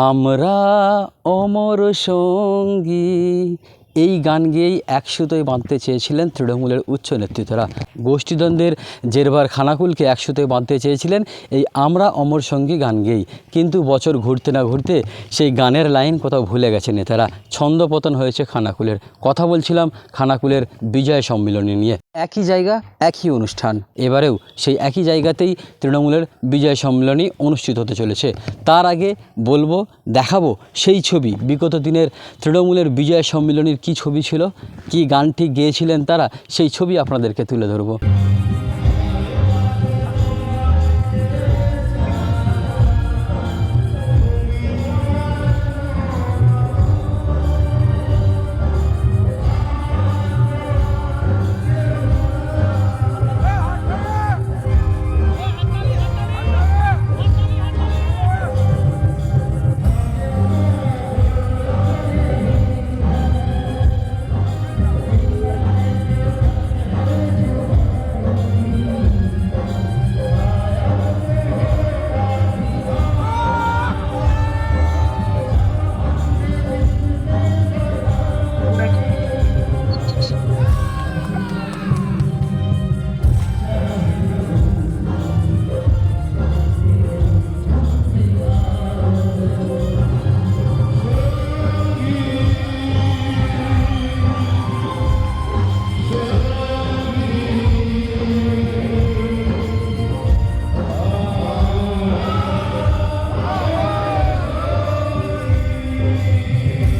আমরা অমর সঙ্গী এই গান গেয়েই একসুতোয় বাঁধতে চেয়েছিলেন তৃণমূলের উচ্চ নেতৃত্বরা। গোষ্ঠীদ্বন্দ্বের জেরবার খানাকুলকে একসুতোয় বাঁধতে চেয়েছিলেন এই আমরা অমর সঙ্গী গান গেয়েই। কিন্তু বছর ঘুরতে না ঘুরতে সেই গানের লাইন কোথাও ভুলে গেছে নেতারা। ছন্দপতন হয়েছে খানাকুলের। কথা বলছিলাম খানাকুলের বিজয় সম্মিলনী নিয়ে। একই জায়গা, একই অনুষ্ঠান। এবারেও সেই একই জায়গাতেই তৃণমূলের বিজয় সম্মেলনী অনুষ্ঠিত হতে চলেছে। তার আগে বলব, দেখাবো সেই ছবি। বিগত দিনের তৃণমূলের বিজয় সম্মেলনীর কী ছবি ছিল কি গানটি গেয়েছিলেন তারা সেই ছবি আপনাদেরকে তুলে ধরবো।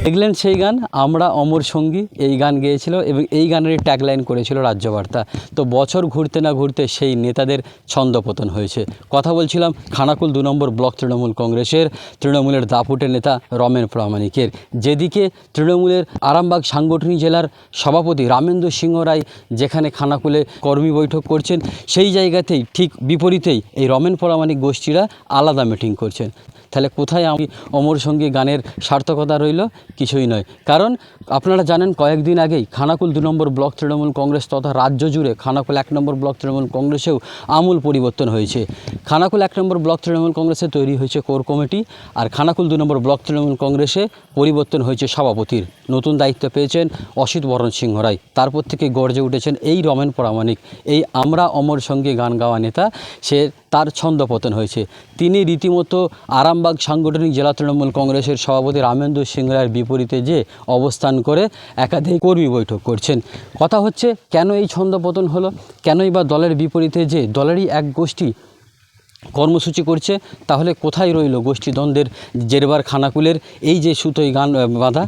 দেখলেন সেই গান? আমরা অমর সঙ্গী, এই গান গেয়েছিল এবং এই গানেরই ট্যাগলাইন করেছিল রাজ্যবার্তা। তো বছর ঘুরতে না ঘুরতে সেই নেতাদের ছন্দপতন হয়েছে। কথা বলছিলাম খানাকুল দু নম্বর ব্লক তৃণমূল কংগ্রেসের, তৃণমূলের দাপুটের নেতা রমেন প্রামাণিকের। যেদিকে তৃণমূলের আরামবাগ সাংগঠনিক জেলার সভাপতি রামেন্দ্র সিংহ রায়, যেখানে খানাকুলে কর্মী বৈঠক করছেন, সেই জায়গাতেই ঠিক বিপরীতেই এই রমেন প্রামাণিক গোষ্ঠীরা আলাদা মিটিং করছেন। তাহলে কোথায় আমি অমর সঙ্গী গানের সার্থকতা রইল? কিছুই নয়। কারণ আপনারা জানেন কয়েকদিন আগেই খানাকুল দু নম্বর ব্লক তৃণমূল কংগ্রেস তথা রাজ্য জুড়ে খানাকুল এক নম্বর ব্লক তৃণমূল কংগ্রেসেও আমূল পরিবর্তন হয়েছে। খানাকুল এক নম্বর ব্লক তৃণমূল কংগ্রেসে তৈরি হয়েছে কোর কমিটি আর খানাকুল দু নম্বর ব্লক তৃণমূল কংগ্রেসে পরিবর্তন হয়েছে সভাপতির। নতুন দায়িত্ব পেয়েছেন অসিত বরণ সিংহ রায়। তারপর থেকে গর্জে উঠেছেন এই রমেন প্রামাণিক। এই আমরা অমর সঙ্গে গান গাওয়া নেতা, সে তার ছন্দপতন হয়েছে। তিনি রীতিমতো আরামবাগ সাংগঠনিক জেলা তৃণমূল কংগ্রেসের সভাপতি রামেন্দ্র সিংরার বিপরীতে যে অবস্থান করে একাধিক কর্মী বৈঠক করছেন। কথা হচ্ছে, কেন এই ছন্দপতন হলো? কেনই বা দলের বিপরীতে যে দলেরই এক গোষ্ঠী কর্মসূচি করছে, তাহলে কোথায় রইল গোষ্ঠীদ্বন্দ্বের জেরবার খানাকুলের এই যে সুতোই গান বাঁধা?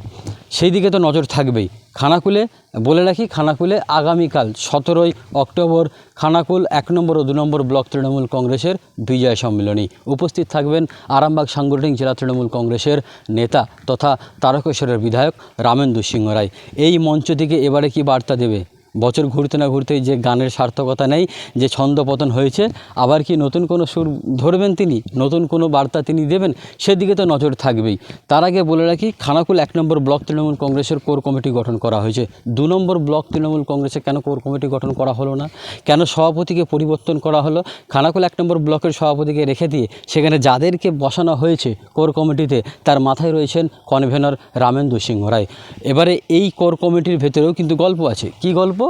সেই দিকে তো নজর থাকবেই। খানাকুলে, বলে রাখি, খানাকুলে আগামীকাল সতেরোই অক্টোবর, খানাকুল এক নম্বর ও দু নম্বর ব্লক তৃণমূল কংগ্রেসের বিজয় সম্মেলনী। উপস্থিত থাকবেন আরামবাগ সাংগঠনিক জেলা তৃণমূল কংগ্রেসের নেতা তথা তারকেশ্বরের বিধায়ক রামেন্দু সিংহ রায় এই মঞ্চ থেকে এবারে কি বার্তা দেবে? বছর ঘুরতে না ঘুরতেই যে গানের সার্থকতা নেই, যে ছন্দপতন হয়েছে, আবার কি নতুন কোনো সুর ধরবেন তিনি? নতুন কোনো বার্তা তিনি দেবেন? সেদিকে তো নজর থাকবেই। তার আগে বলে রাখি, খানাকুল এক নম্বর ব্লক তৃণমূল কংগ্রেসের কোর কমিটি গঠন করা হয়েছে। দু নম্বর ব্লক তৃণমূল কংগ্রেসে কেন কোর কমিটি গঠন করা হলো না? কেন সভাপতিকে পরিবর্তন করা হলো? খানাকুল এক নম্বর ব্লকের সভাপতিকে রেখে দিয়ে সেখানে যাদেরকে বসানো হয়েছে কোর কমিটিতে, তার মাথায় রয়েছেন কনভেনর রামেন্দু সিংহ রায়। এবারে এই কোর কমিটির ভেতরেও কিন্তু গল্প আছে। কি গল্প?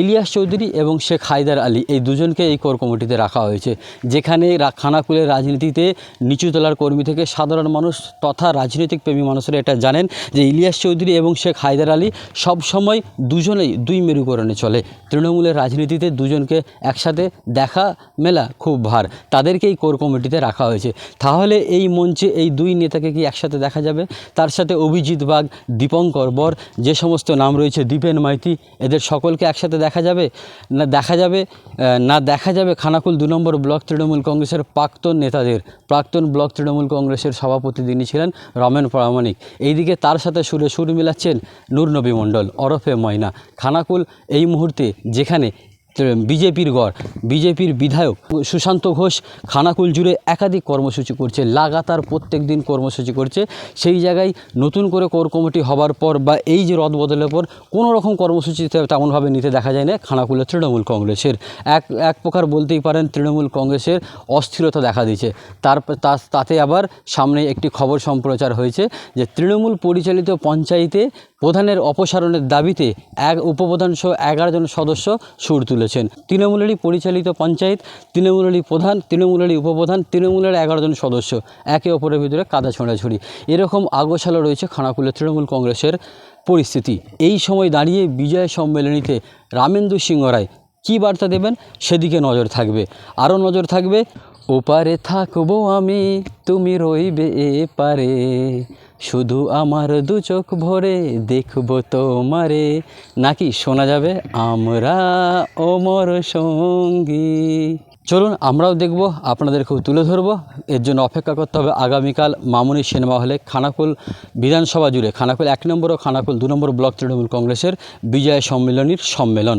ইলিয়াস চৌধুরী এবং শেখ হায়দার আলী, এই দুজনকে এই কোর কমিটিতে রাখা হয়েছে। যেখানে খানাকুলের রাজনীতিতে নিচুতলার কর্মী থেকে সাধারণ মানুষ তথা রাজনৈতিক প্রেমী মানুষরা এটা জানেন যে ইলিয়াস চৌধুরী এবং শেখ হায়দার আলী সবসময় দুজনেই দুই মেরুকরণে চলে। তৃণমূলের রাজনীতিতে দুজনকে একসাথে দেখা মেলা খুব ভার। তাদেরকেই কোর কমিটিতে রাখা হয়েছে। তাহলে এই মঞ্চে এই দুই নেতাকে কি একসাথে দেখা যাবে? তার সাথে অভিজিৎ বাগ, দীপঙ্কর বর, যে সমস্ত নাম রয়েছে, দীপেন মাইতি, এদের সকলকে একসাথে দেখা যাবে? না দেখা যাবে? না দেখা যাবে খানাকুল দু নম্বর ব্লক তৃণমূল কংগ্রেসের প্রাক্তন নেতাদের। প্রাক্তন ব্লক তৃণমূল কংগ্রেসের সভাপতি তিনি ছিলেন রমেন প্রামাণিক। এইদিকে তার সাথে সুরে সুর মিলাচ্ছেন নূরনবী মণ্ডল, ওরফে ময়না। খানাকুল এই মুহূর্তে যেখানে বিজেপির গড়। বিজেপির বিধায়ক সুশান্ত ঘোষ খানাকুল জুড়ে একাধিক কর্মসূচি করছে, লাগাতার প্রত্যেক দিন কর্মসূচি করছে। সেই জায়গায় নতুন করে কোর কমিটি হবার পর বা এই যে রদ বদলের পর কোনো রকম কর্মসূচি তেমনভাবে নিতে দেখা যায় না খানাকুলের তৃণমূল কংগ্রেসের। এক এক প্রকার বলতেই পারেন তৃণমূল কংগ্রেসের অস্থিরতা দেখা দিয়েছে। তার তাতে আবার সামনে একটি খবর সম্প্রচার হয়েছে যে তৃণমূল পরিচালিত পঞ্চায়েতে প্রধানের অপসারণের দাবিতে এক উপপ্রধান সহ এগারো জন সদস্য সুর তুলেছেন তৃণমূলেরই পরিচালিত পঞ্চায়েত, তৃণমূলেরই প্রধান, তৃণমূলেরই উপপ্রধান, তৃণমূলের এগারো জন সদস্য। একে অপরের ভিতরে কাদা ছোঁড়াছুড়ি। এরকম আগোছালো রয়েছে খানাকুলের তৃণমূল কংগ্রেসের পরিস্থিতি। এই সময় দাঁড়িয়ে বিজয় সম্মেলনীতে রামেন্দু সিংহ রায় কী বার্তা দেবেন? সেদিকে নজর থাকবে। আরও নজর থাকবে ওপারে থাকব আমি, তুমি রইবে এপারে শুধু আমার দু চোখ ভরে দেখব তোমারে। নাকি শোনা যাবে আমরা ওমর সঙ্গী? চলুন আমরাও দেখব, আপনাদেরকেও তুলে ধরবো। এর জন্য অপেক্ষা করতে হবে আগামীকাল মামুনি সিনেমা হলে খানাকুল বিধানসভা জুড়ে। খানাকুল এক নম্বর ও খানাকুল দু নম্বর ব্লক তৃণমূল কংগ্রেসের বিজয় সম্মেলনীর সম্মেলন।